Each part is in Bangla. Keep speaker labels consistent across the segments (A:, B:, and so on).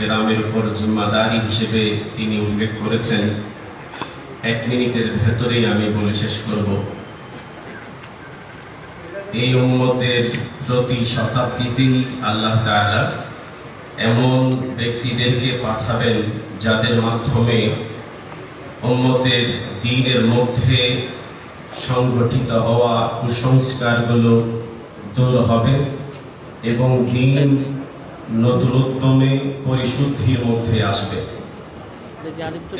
A: কেরামের উপর জিম্মাদারি হিসেবে তিনি উল্লেখ করেছেন, এক মিনিটের ভেতরেই আমি বলে শেষ করব। এই উম্মতের প্রতি শতাব্দীতেই আল্লাহ তাআলা এমন ব্যক্তিদেরকে পাঠাবেন যাদের মাধ্যমে উম্মতের দিনের মধ্যে সংগঠিত হওয়া কুসংস্কারগুলো দূর হবে এবং দিন নতুন পরিশুদ্ধির মধ্যে আসবে।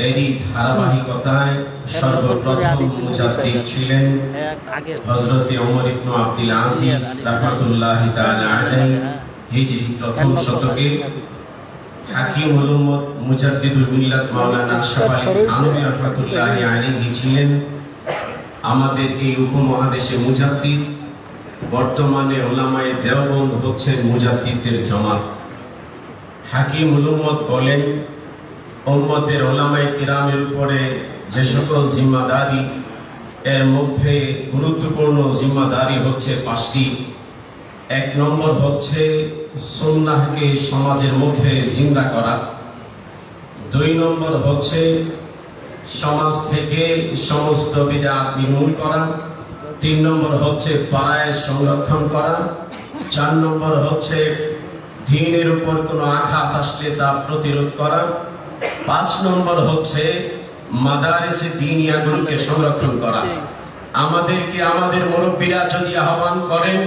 A: এরই ধারাবাহিকতায় সর্বপ্রথম মুজাদ্দিদ ছিলেন ওমর আব্দুল আজিজ রাহমাতুল্লাহি তাআলা আলাইহি হিজরি প্রথম শতকে হাকিম মুজাদ্দিদুল মিল্লাত মাওলানা আশরাফ আলী রাহমাতুল্লাহি আলাইহি ছিলেন। আমাদের এই উপমহাদেশে মুজাদ্দিদ, বর্তমানে ওলামায়ে দেওবন্দ হচ্ছেন মুজাদ্দিদদের জমাত। হাকিম উম্মত বলেন, উম্মতের ওলামাই কিরামের উপরে যে সকল জিম্মাদারি, এর মধ্যে গুরুত্বপূর্ণ জিম্মাদারি হচ্ছে পাঁচটি। এক নম্বর হচ্ছে সুন্নাহকে সমাজের মধ্যে জিন্দা করা। দুই নম্বর হচ্ছে সমাজ থেকে সমস্ত বিদাত নির্মূল করা। তিন নম্বর হচ্ছে পাড়ায় সংরক্ষণ করা। চার নম্বর হচ্ছে দিনের উপর কোনো আঘাত আসলে তা প্রতিরোধ করা। পাঁচ নম্বর হচ্ছে মাদারিসে দিনিয়াগুলোকে সংরক্ষণ করা। আমাদেরকে, আমাদের মুরব্বীরা যদি আহ্বান করেন,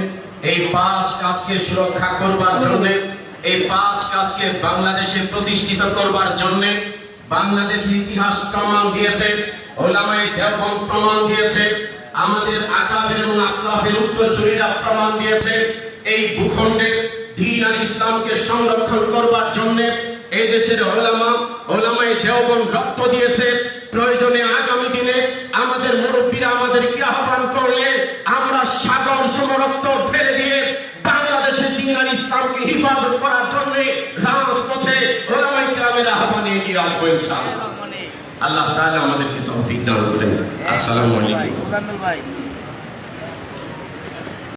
A: এই পাঁচ কাজকে সুরক্ষা করবার জন্য, এই পাঁচ কাজকে বাংলাদেশে প্রতিষ্ঠিত করবার জন্য বাংলাদেশের ইতিহাস প্রমাণ দিয়েছে ওলামাই দেওবন্দ প্রমাণ দিয়েছে, আমাদের আকাবের এবং আসলাফের উত্তরসূরিরা প্রমাণ দিয়েছে, এই ভূখণ্ডে দিন আর ইসলামকে সংরক্ষণ করবার জন্য এই দেশের ওলামা ওলামাই দেওবন্দ রক্ত দিয়েছে। প্রয়োজনে আগামী দিনে আমাদের মুরব্বীরা আমাদেরকে আহ্বান করলে আমরা সাগর সমরক্ত ফেলে দিয়ে বাংলাদেশের দিন আর ইসলামকে হিফাজত করার জন্য রাজপথে ওলামাই গ্রামের আহ্বানে এগিয়ে আসব ইনশাআল্লাহ। আল্লাহ তাআলা আমাদেরকে তৌফিক দান করেন। আসসালামু আলাইকুম।
B: ভাই।